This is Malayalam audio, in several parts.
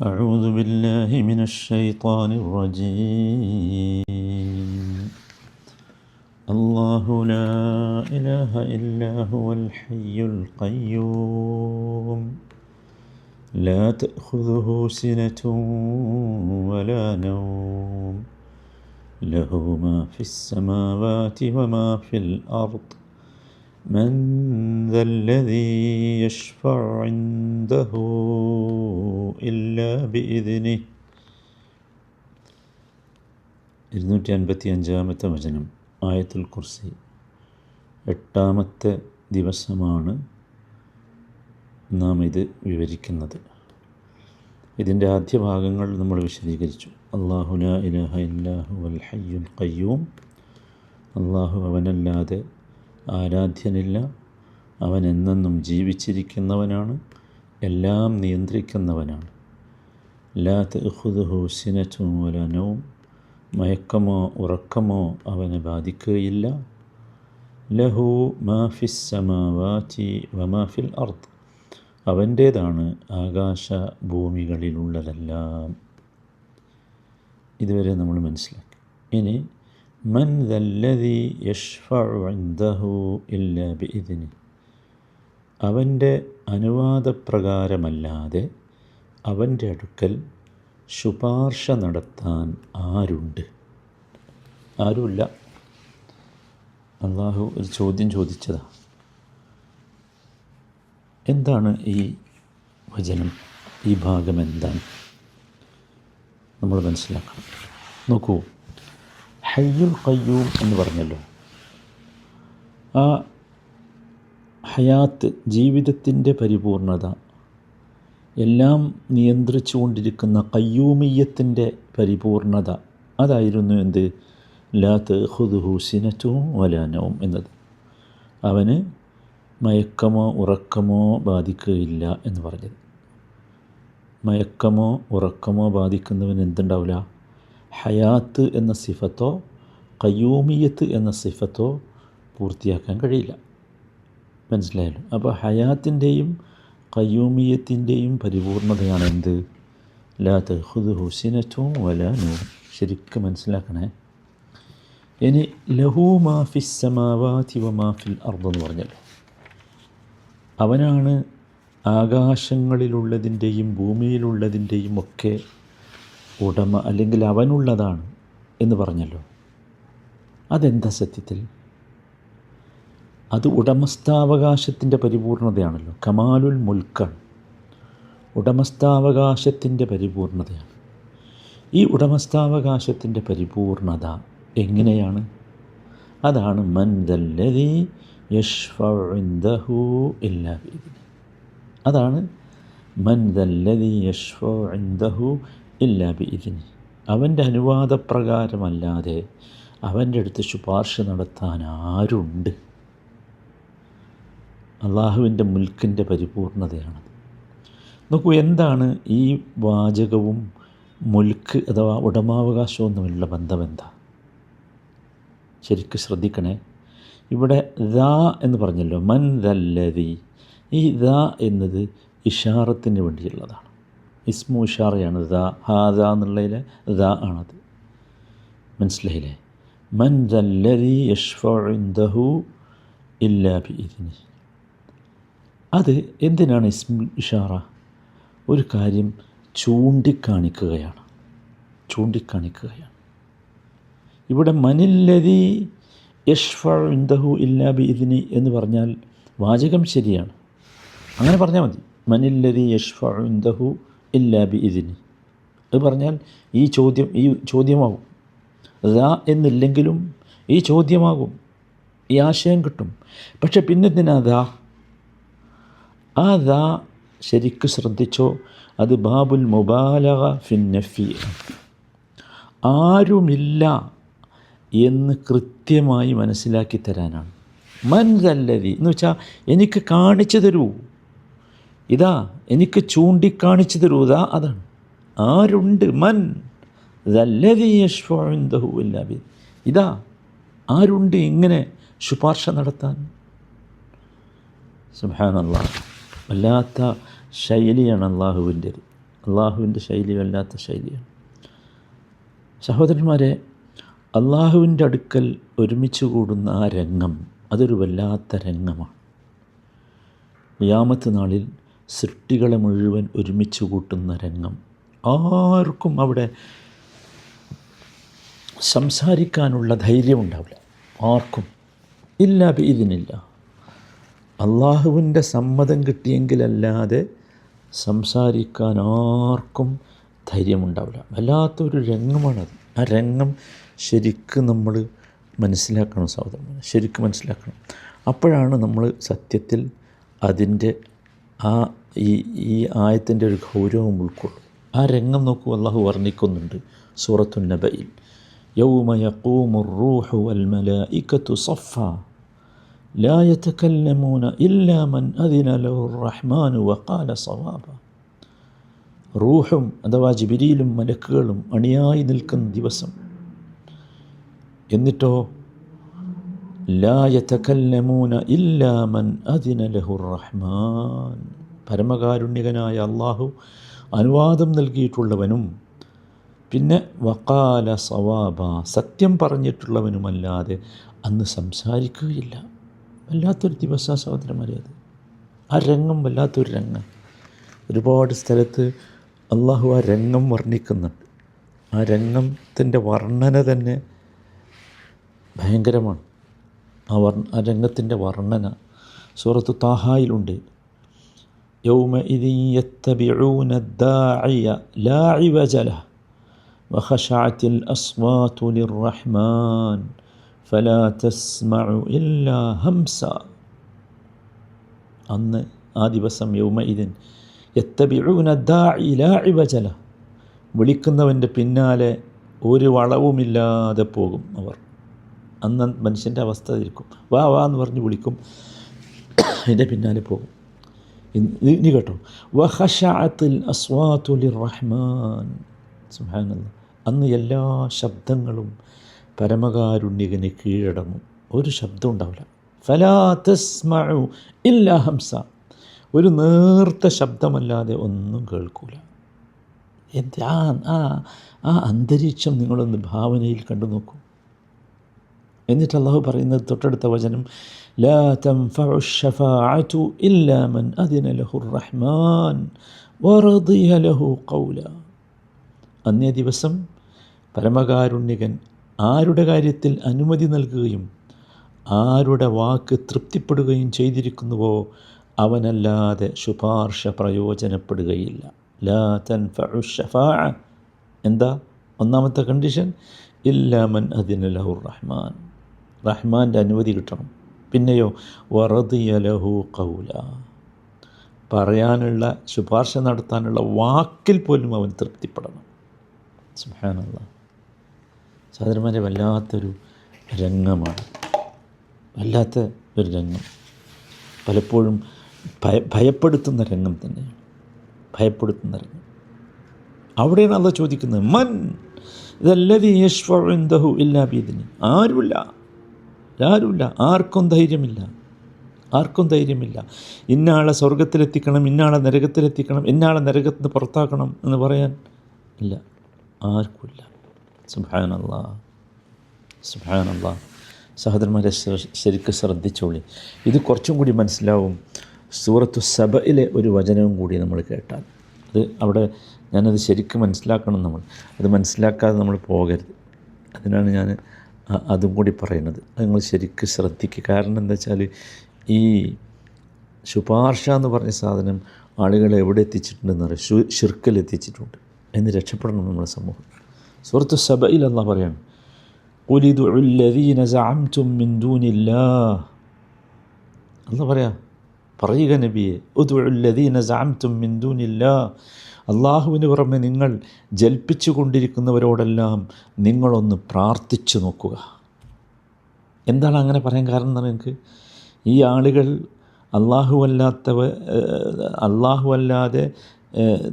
أعوذ بالله من الشيطان الرجيم. الله لا إله إلا هو الحي القيوم. لا تأخذه سنة ولا نوم. له ما في السماوات وما في الأرض. من ذا الذي يشفع عنده إلا بإذنه ഇരുന്നൂറ്റി അൻപത്തി അഞ്ചാമത്തെ വചനം ആയത്തുൽ കുർസി എട്ടാമത്തെ ദിവസമാണ് നാം ഇത് വിവരിക്കുന്നത് ഇതിൻ്റെ ആദ്യ ഭാഗങ്ങൾ നമ്മൾ വിശദീകരിച്ചു അള്ളാഹു ലാ ഇലാഹ ഇല്ലാഹു അൽ ഹയ്യുൽ ഖയ്യൂം അള്ളാഹു അവനല്ലാതെ ആരാധ്യനില്ല. അവൻ എന്നെന്നും ജീവിച്ചിരിക്കുന്നവനാണ് എല്ലാം നിയന്ത്രിക്കുന്നവനാണ്. ലാ തഹുദുഹു സിനറ്റും വലനവും മയക്കമോ ഉറക്കമോ അവനെ ബാധിക്കുകയില്ല. ലഹു മാഫിസ് സമാവാചി വമാഫിൽ അർത്ത് അവന്റേതാണ് ആകാശ ഭൂമികളിലുള്ളതെല്ലാം. ഇതുവരെ നമ്മൾ മനസ്സിലാക്കി. ഇനി മൻ ദല്ലതി യഷ്ഫഅൻദഹു ഇല്ല ബിഇദ്നി അവന്റെ അനുവാദപ്രകാരമല്ലാതെ അവന്റെ അടുക്കൽ ശുപാർശ നടത്താൻ ആരുണ്ട്? ആരുമില്ല. അള്ളാഹു ഒരു ചോദ്യം ചോദിച്ചതാ. എന്താണ് ഈ വചനം? ഈ ഭാഗം എന്താണ് നമ്മൾ മനസ്സിലാക്കണം. നോക്കൂ. ഹയ്യുൽ കയ്യൂം എന്ന് പറഞ്ഞല്ലോ. ആ ഹയാത്ത് ജീവിതത്തിന്റെ പരിപൂർണത എല്ലാം നിയന്ത്രിച്ചു കൊണ്ടിരിക്കുന്ന കയ്യൂമിയത്തിന്റെ പരിപൂർണത അതായിരുന്നു എന്ത്? ലാത്ത് ഹുദുഹൂസിനറ്റവും വലാനവും എന്നത്. അവന് മയക്കമോ ഉറക്കമോ ബാധിക്കുകയില്ല എന്ന് പറഞ്ഞത്. മയക്കമോ ഉറക്കമോ ബാധിക്കുന്നവന് എന്തുണ്ടാവില്ല? ഹയാത്ത് എന്ന സിഫത്തോ കയ്യൂമിയത്ത് എന്ന സിഫത്തോ പൂർത്തിയാക്കാൻ കഴിയില്ല. മനസ്സിലായല്ലോ? അപ്പോൾ ഹയാത്തിന്റെയും കയ്യൂമിയത്തിന്റെയും പരിപൂർണതയാണ് എന്ത്? ലാ തഹുദ് ഹുസിനറ്റും വല നൂ ശരിക്കും മനസ്സിലാക്കണേ. ഇനി ലഹു മാഫി സമാവാതി വ മാഫിൽ അർദ് എന്ന് പറഞ്ഞല്ലോ. അവനാണ് ആകാശങ്ങളിലുള്ളതിന്റെയും ഭൂമിയിലുള്ളതിന്റെയും ഒക്കെ ഉടമ അല്ലെങ്കിൽ അവനുള്ളതാണ് എന്ന് പറഞ്ഞല്ലോ. അതെന്താ സത്യത്തിൽ? അത് ഉടമസ്ഥാവകാശത്തിന്റെ പരിപൂർണതയാണല്ലോ. കമാലുൽ മുൽക്കാണ് ഉടമസ്ഥാവകാശത്തിന്റെ പരിപൂർണതയാണ്. ഈ ഉടമസ്ഥാവകാശത്തിന്റെ പരിപൂർണത എങ്ങനെയാണ്? അതാണ് മൻ ദല്ലതി യഷ്ഫു ഇല്ലാ അതാണ് മൻ ദല്ലതി യഷ്ഫു ഇല്ലാ ബിഇദിനി അവന്റെ അനുവാദപ്രകാരമല്ലാതെ അവന്റെ അടുത്ത് ശുപാർശ നടത്താൻ ആരുണ്ട്? അള്ളാഹുവിന്റെ മുൽക്കിന്റെ പരിപൂർണതയാണ് നോക്കൂ എന്താണ് ഈ വാചകവും മുൽക്ക് അഥവാ ഉടമാവകാശവും തമ്മിലുള്ള ബന്ധം എന്താ? ശരിക്കും ശ്രദ്ധിക്കണേ. ഇവിടെ ദാ എന്ന് പറഞ്ഞല്ലോ. മൻ ദല്ലതി ഈ ദാ എന്നത് ഇഷാറത്തിന് വേണ്ടിയുള്ളതാണ്. ഇസ്മു ദ ദാ ഹാദ എന്നുള്ളതിൽ ദ ആണത്. മനസ്സിലായില്ലേ? മൻ ദല്ലരി യഷ്ഫു ഇല്ലാ ബി ഇതിന് അത് എന്തിനാണ് ഇസ്മു ഇഷാറ ഒരു കാര്യം ചൂണ്ടിക്കാണിക്കുകയാണ്. ചൂണ്ടിക്കാണിക്കുകയാണ്. ഇവിടെ മനില്ലതി യഷ്ഫ ഇല്ലാ ബി ഇതിനി എന്ന് പറഞ്ഞാൽ വാചകം ശരിയാണ്. അങ്ങനെ പറഞ്ഞാൽ മതി. മനില്ലതി യഷ്ഫു ഇല്ലാ ബി ഇതിനി അത് പറഞ്ഞാൽ ഈ ചോദ്യം ഈ ചോദ്യമാകും. റാ എന്നില്ലെങ്കിലും ഈ ചോദ്യമാകും. ഈ ആശയം കിട്ടും. പക്ഷെ പിന്നെന്തിനാ ദാ ആ ദാ ശരിക്ക് ശ്രദ്ധിച്ചോ? അത് ബാബുൽ മുബാലക ഫിന്നഫി ആരുമില്ല എന്ന് കൃത്യമായി മനസ്സിലാക്കി തരാനാണ്. മൻ തല്ലതി എന്ന് വെച്ചാൽ എനിക്ക് കാണിച്ചു തരൂ. ഇതാ എനിക്ക് ചൂണ്ടിക്കാണിച്ചു തരൂത അതാണ്. ആരുണ്ട്? മൻ? ദല്ലതീയഷ്ഫില്ലാബി ഇതാ ആരുണ്ട് ഇങ്ങനെ ശുപാർശ നടത്താൻ? സുഹാനല്ല വല്ലാത്ത ശൈലിയാണ് അള്ളാഹുവിന്റെ അള്ളാഹുവിന്റെ ശൈലി വല്ലാത്ത ശൈലിയാണ്. സഹോദരന്മാരെ അള്ളാഹുവിന്റെ അടുക്കൽ ഒരുമിച്ച് കൂടുന്ന ആ രംഗം അതൊരു വല്ലാത്ത രംഗമാണ്. യാമത്ത് നാളിൽ സൃഷ്ടികളെ മുഴുവൻ ഒരുമിച്ച് കൂട്ടുന്ന രംഗം. ആർക്കും അവിടെ സംസാരിക്കാനുള്ള ധൈര്യമുണ്ടാവില്ല ആർക്കും. ഇല്ല ഇതിനില്ല അള്ളാഹുവിന്റെ സമ്മതം കിട്ടിയെങ്കിലല്ലാതെ സംസാരിക്കാൻ ആർക്കും ധൈര്യമുണ്ടാവില്ല വല്ലാത്തൊരു രംഗമാണത്. ആ രംഗം ശരിക്കും നമ്മൾ മനസ്സിലാക്കണം സഹോദരൻ ശരിക്കും മനസ്സിലാക്കണം. അപ്പോഴാണ് നമ്മൾ സത്യത്തിൽ അതിന്റെ ആ ഈ ഈ ആയത്തിൻ്റെ ഒരു ഗൗരവം ഉൾക്കൊള്ളും ആ രംഗം നോക്കൂ അള്ളാഹു വർണ്ണിക്കുന്നുണ്ട് സൂറത്തു നബയിൽ يوم يقوم الروح والملائكة صفا لا يتكلمون إلا من أذن له الرحمن وقال صوابا റൂഹും അഥവാ ജിബിരിയിലും മലക്കുകളും അണിയായി നിൽക്കുന്ന ദിവസം എന്നിട്ടോ ലാ യതകല്ലമൂന ഇല്ലാ മൻ അദിന ലഹുർ റഹ്മാൻ പരമകാരുണ്യകനായ അള്ളാഹു അനുവാദം നൽകിയിട്ടുള്ളവനും പിന്നെ വക്കാല സവാബ സത്യം പറഞ്ഞിട്ടുള്ളവനുമല്ലാതെ അന്ന് സംസാരിക്കുകയില്ല. വല്ലാത്തൊരു ദിവസ സഹോദരന്മാരെ അത്. ആ രംഗം വല്ലാത്തൊരു രംഗം. ഒരുപാട് സ്ഥലത്ത് അള്ളാഹു ആ രംഗം വർണിക്കുന്നുണ്ട്. ആ രംഗത്തിന്റെ വർണന തന്നെ ഭയങ്കരമാണ്. ആ വർണ ആ രംഗത്തിന്റെ വർണന സൂറത്ത് താഹായിലുണ്ട്. يومئذ يتبعون الداعي لا عوج له وخشعت الأصوات للرحمن فلا تسمع إلا همسا അന്ന് ആ ദിവസം യൗമഇദിൻ യത്തബിഊന ദാഇ ലാ ഇവജല വിളിക്കുന്നവൻ്റെ പിന്നാലെ ഒരു വളവുമില്ലാതെ പോകും അവർ അന്ന് മനുഷ്യൻ്റെ അവസ്ഥ ഇരിക്കും വാ വാ എന്ന് പറഞ്ഞ് വിളിക്കും അതിൻ്റെ പിന്നാലെ പോകും ഇന്ന് ഇനി കേട്ടോ. വഹഷാത്തിൽ അസ്വാതുലി റഹ്മാൻ സുഹാനല്ല അന്ന് എല്ലാ ശബ്ദങ്ങളും പരമകാരുണ്യകന് കീഴടങ്ങും. ഒരു ശബ്ദം ഉണ്ടാവില്ല. ഫലാ തസ്മഉ ഇല്ലാ ഹംസ. ഒരു നേർത്ത ശബ്ദമല്ലാതെ ഒന്നും കേൾക്കൂല. എന്താ ആ ആ അന്തരീക്ഷം നിങ്ങളൊന്ന് ഭാവനയിൽ കണ്ടു നോക്കൂ. എന്നിട്ട് അള്ളാഹു പറയുന്നത് തൊട്ടടുത്ത വചനം ലാ റഹ്മാൻ ലഹു അന്നേ ദിവസം പരമകാരുണ്യകൻ ആരുടെ കാര്യത്തിൽ അനുമതി നൽകുകയും ആരുടെ വാക്ക് തൃപ്തിപ്പെടുകയും ചെയ്തിരിക്കുന്നുവോ അവനല്ലാതെ ശുപാർശ പ്രയോജനപ്പെടുകയില്ല. ലാ എന്താ? ഒന്നാമത്തെ കണ്ടീഷൻ ഇല്ലാമൻ അതിന ലഹുർ റഹ്മാൻ. റഹ്മാന്റെ അനുമതി കിട്ടണം. പിന്നെയോ വറദിയ ലഹു കൗല പറയാനുള്ള ശുപാർശ നടത്താനുള്ള വാക്കിൽ പോലും അവൻ തൃപ്തിപ്പെടണം. സുഹാനുള്ള സഹോദരന്മാരെ വല്ലാത്തൊരു രംഗമാണ്. വല്ലാത്ത ഒരു രംഗം. പലപ്പോഴും ഭയ ഭയപ്പെടുത്തുന്ന രംഗം തന്നെയാണ്. ഭയപ്പെടുത്തുന്ന രംഗം. അവിടെയാണ് അത് ചോദിക്കുന്നത് മൻ ഇതല്ലതി ദഹു ഇല്ലാ ബീദിനി ആരുമില്ല. ആരുമില്ല. ആർക്കും ധൈര്യമില്ല. ആർക്കും ധൈര്യമില്ല. ഇന്നാളെ സ്വർഗത്തിലെത്തിക്കണം ഇന്നാളെ നരകത്തിലെത്തിക്കണം ഇന്നാളെ നരകത്തിൽ പുറത്താക്കണം എന്ന് പറയാൻ ഇല്ല. ആർക്കുമില്ല. സുബാനല്ല സുബാനല്ല സഹോദരന്മാരെ ശരിക്കും ശ്രദ്ധിച്ചോളി. ഇത് കുറച്ചും കൂടി മനസ്സിലാവും. സൂറത്തു സബയിലെ ഒരു വചനവും കൂടി നമ്മൾ കേട്ടാൽ. അത് അവിടെ ഞാനത് ശരിക്കും മനസ്സിലാക്കണം നമ്മൾ. അത് മനസ്സിലാക്കാതെ നമ്മൾ പോകരുത്. അതിനാണ് ഞാൻ അതും കൂടി പറയുന്നത്. നിങ്ങൾ ശരിക്കും ശ്രദ്ധിക്കുക കാരണം എന്താ വെച്ചാൽ ഈ ശുപാർശ എന്ന് പറഞ്ഞ സാധനം ആളുകളെ എവിടെ എത്തിച്ചിട്ടുണ്ടെന്ന് പറയാം ഷു ഷിർക്കിൽ എത്തിച്ചിട്ടുണ്ട്. എന്ന് രക്ഷപ്പെടണം നമ്മുടെ സമൂഹം. സുഹൃത്തു സബയിൽ എന്നാ ഉല്ലദീന സഅംതും മിൻ ദൂനില്ലാഹ്. അല്ല പറയാ പറയുക നബിയെ അള്ളാഹുവിന് പുറമെ നിങ്ങൾ ജൽപ്പിച്ചു കൊണ്ടിരിക്കുന്നവരോടെല്ലാം നിങ്ങളൊന്ന് പ്രാർത്ഥിച്ചു നോക്കുക. എന്താണ് അങ്ങനെ പറയാൻ കാരണം എന്ന് എനിക്ക് ഈ ആളുകൾ അള്ളാഹുവല്ലാത്തവ അള്ളാഹുവല്ലാതെ അല്ലാതെ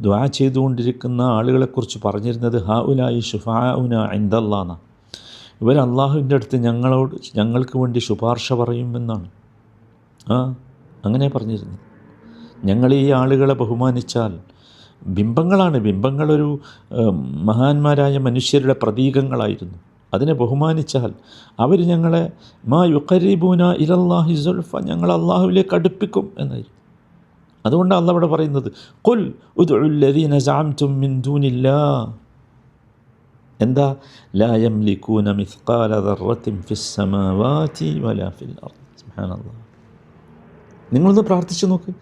ദ്വാ ചെയ്തുകൊണ്ടിരിക്കുന്ന ആളുകളെക്കുറിച്ച് പറഞ്ഞിരുന്നത് ഹാ ഉലായി ഷുഫാഉന എന്തല്ലാന്ന ഇവർ അള്ളാഹുവിന്റെ അടുത്ത് ഞങ്ങളോട് ഞങ്ങൾക്ക് വേണ്ടി ശുപാർശ പറയുമെന്നാണ് ആ? അങ്ങനെ പറഞ്ഞിരുന്നു. ഞങ്ങൾ ഈ ആളുകളെ ബഹുമാനിച്ചാൽ ബിംബങ്ങളാണ്. ബിംബങ്ങളൊരു മഹാന്മാരായ മനുഷ്യരുടെ പ്രതീകങ്ങളായിരുന്നു. അതിനെ ബഹുമാനിച്ചാൽ അവർ ഞങ്ങളെ മാ യുഖരീബൂന ഇലല്ലാഹി സുൽഫ ഞങ്ങൾ അള്ളാഹുവിലേക്ക് അടുപ്പിക്കും എന്നായിരുന്നു. അതുകൊണ്ടാണ് അല്ല അവിടെ പറയുന്നത് കൊൽ ദൂനില്ലാ എന്താ? ലാ യംലികൂന മിസ്ഖാല ദർറത്തിൻ ഫിസ് വലാ ഫിൽ അർദ് സുബ്ഹാനല്ലാഹ്. നിങ്ങളൊന്ന് പ്രാർത്ഥിച്ചു നോക്ക്.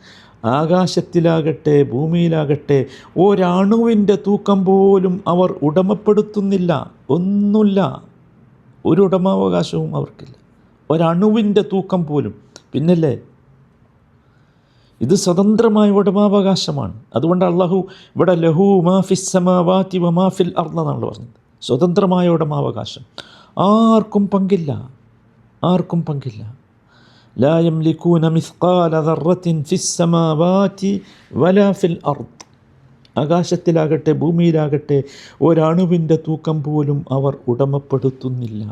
ആകാശത്തിലാകട്ടെ ഭൂമിയിലാകട്ടെ ഒരണുവിന്റെ തൂക്കം പോലും അവർ ഉടമപ്പെടുത്തുന്നില്ല ഒന്നുമില്ല. ഒരു ഉടമാവകാശവും അവർക്കില്ല. ഒരണുവിന്റെ തൂക്കം പോലും. പിന്നല്ലേ? ഇത് സ്വതന്ത്രമായ ഉടമാവകാശമാണ്. അതുകൊണ്ട് അള്ളാഹു ഇവിടെ ലഹു മാഫിസ് വമാഫിൽ വ മാഫിൽ അർന്ന് എന്നാണ് പറഞ്ഞത്. സ്വതന്ത്രമായ ഉടമാവകാശം. ആർക്കും പങ്കില്ല. ആർക്കും പങ്കില്ല. ലാ يملكون مثقال ذرة في السماوات വലാ ഫിൽ അർദ് ആകാശത്തിലാകട്ടെ ഭൂമിയിലാകട്ടെ ഒരണുവിന്റെ തൂക്കം പോലും അവർ ഉടമപ്പെടുത്തുന്നില്ല.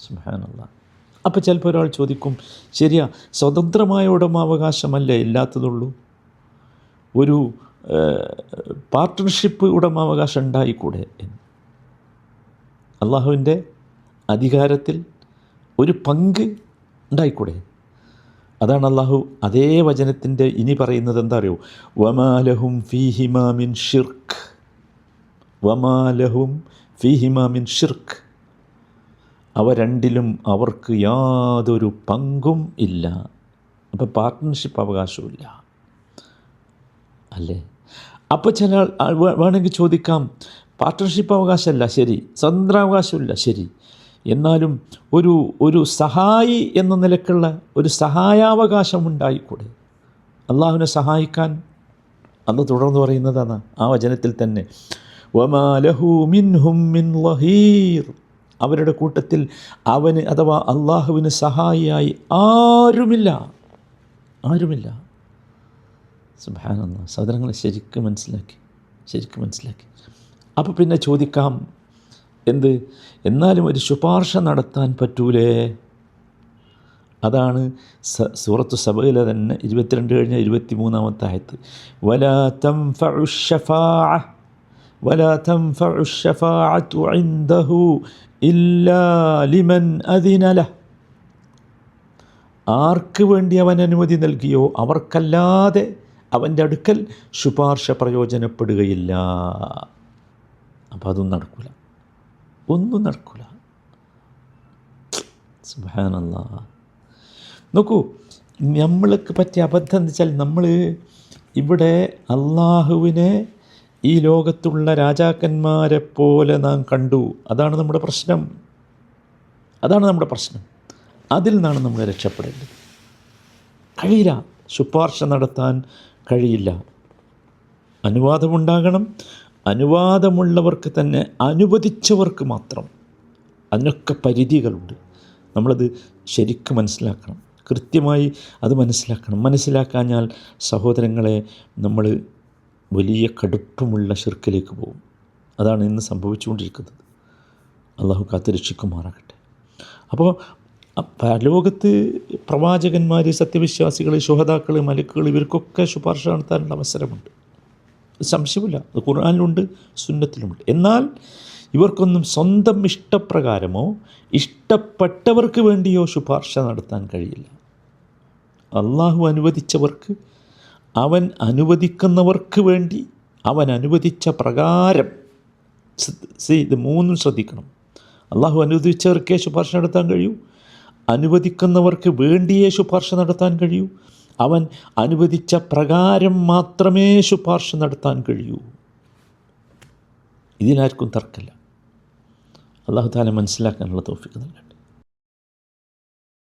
സുഹാനുള്ള അപ്പോൾ ചിലപ്പോൾ ഒരാൾ ചോദിക്കും ശരിയാ സ്വതന്ത്രമായ ഉടമാവകാശമല്ലേ? ഇല്ലാത്തതുള്ളൂ. ഒരു പാർട്ട്ണർഷിപ്പ് ഉടമാവകാശം ഉണ്ടായിക്കൂടെ എന്ന്. അള്ളാഹുവിന്റെ അധികാരത്തിൽ ഒരു പങ്ക് ഉണ്ടായിക്കൂടെ? അതാണ് അള്ളാഹു അതേ വചനത്തിന്റെ ഇനി പറയുന്നത് എന്താ അറിയോ വമാലഹും ഫിഹിമാമിൻ ഷിർക്ക് വമാലഹും ഫിഹിമാമിൻ ഷിർക്ക് അവ രണ്ടിലും അവർക്ക് യാതൊരു പങ്കും ഇല്ല. അപ്പോൾ പാർട്ട്ണർഷിപ്പ് അവകാശമില്ല അല്ലേ? അപ്പോൾ ചില വേണമെങ്കിൽ ചോദിക്കാം പാർട്ട്ണർഷിപ്പ് അവകാശമല്ല ശരി. സ്വതന്ത്രാവകാശമില്ല ശരി. എന്നാലും ഒരു ഒരു സഹായി എന്ന നിലക്കുള്ള ഒരു സഹായാവകാശം ഉണ്ടായിക്കൂടെ അള്ളാഹുവിനെ സഹായിക്കാൻ അന്ന് തുടർന്ന് പറയുന്നതാണ് ആ വചനത്തിൽ തന്നെ. അവരുടെ കൂട്ടത്തിൽ അവന് അഥവാ അള്ളാഹുവിന് സഹായിയായി ആരുമില്ല. ആരുമില്ല. സുബാനല്ല സഹോദരങ്ങളെ ശരിക്കും മനസ്സിലാക്കി. ശരിക്കും മനസ്സിലാക്കി. അപ്പോൾ പിന്നെ ചോദിക്കാം എന്ത് എന്നാലും ഒരു ശുപാർശ നടത്താൻ പറ്റൂലേ അതാണ് സ സൂറത്തു സബയിലെ തന്നെ ഇരുപത്തിരണ്ട് കഴിഞ്ഞ ഇരുപത്തി മൂന്നാമത്തെ ആയത്ത് വലാ തൻഫഉ الشفاعة ولا تنفع الشفاعة عنده إلا لمن أذن له ആർക്ക് വേണ്ടി അവൻ അനുമതി നൽകിയോ അവർക്കല്ലാതെ അവൻ്റെ അടുക്കൽ ശുപാർശ പ്രയോജനപ്പെടുകയില്ല അപ്പോൾ അതൊന്നും നടക്കില്ല ഒന്നും നടക്കില്ല സുബാനല്ലാ നോക്കൂ നമ്മൾക്ക് പറ്റിയ അബദ്ധം എന്ന് വെച്ചാൽ നമ്മൾ ഇവിടെ അള്ളാഹുവിനെ ഈ ലോകത്തുള്ള രാജാക്കന്മാരെ പോലെ നാം കണ്ടു. അതാണ് നമ്മുടെ പ്രശ്നം. അതാണ് നമ്മുടെ പ്രശ്നം. അതിൽ നിന്നാണ് നമ്മൾ രക്ഷപ്പെടേണ്ടത്. കഴിയില്ല. ശുപാർശ നടത്താൻ കഴിയില്ല. അനുവാദമുണ്ടാകണം. അനുവാദമുള്ളവർക്ക് തന്നെ അനുവദിച്ചവർക്ക് മാത്രം അതിനൊക്കെ പരിധികളുണ്ട്. നമ്മളത് ശരിക്കും മനസ്സിലാക്കണം. കൃത്യമായി അത് മനസ്സിലാക്കണം. മനസ്സിലാക്കാഞ്ഞാൽ സഹോദരങ്ങളെ നമ്മൾ വലിയ കടുപ്പമുള്ള ഷിർക്കിലേക്ക് പോകും. അതാണ് ഇന്ന് സംഭവിച്ചുകൊണ്ടിരിക്കുന്നത്. അള്ളാഹു കാത്തുരക്ഷിക്കുമാറാകട്ടെ അപ്പോൾ ലോകത്ത് പ്രവാചകന്മാർ സത്യവിശ്വാസികൾ ശുഹതാക്കൾ മലക്കുകൾ ഇവർക്കൊക്കെ ശുപാർശ നടത്താനുള്ള അവസരമുണ്ട്. സംശയമില്ല അത് ഖുർആാനിലുണ്ട് സുന്നത്തിലുമുണ്ട്. എന്നാൽ ഇവർക്കൊന്നും സ്വന്തം ഇഷ്ടപ്രകാരമോ ഇഷ്ടപ്പെട്ടവർക്ക് വേണ്ടിയോ ശുപാർശ നടത്താൻ കഴിയില്ല. അള്ളാഹു അനുവദിച്ചവർക്ക് അവൻ അനുവദിക്കുന്നവർക്ക് വേണ്ടി അവൻ അനുവദിച്ച പ്രകാരം ഇത് മൂന്നും ശ്രദ്ധിക്കണം. അള്ളാഹു അനുവദിച്ചവർക്കേ ശുപാർശ നടത്താൻ കഴിയൂ അനുവദിക്കുന്നവർക്ക് വേണ്ടിയേ ശുപാർശ നടത്താൻ കഴിയൂ അവൻ അനുവദിച്ച പ്രകാരം മാത്രമേ ശുപാർശ നടത്താൻ കഴിയൂ. ഇതിനാർക്കും തർക്കമില്ല. അള്ളാഹു താല മനസ്സിലാക്കാനുള്ള തോഫിക്ക് നൽകട്ടെ.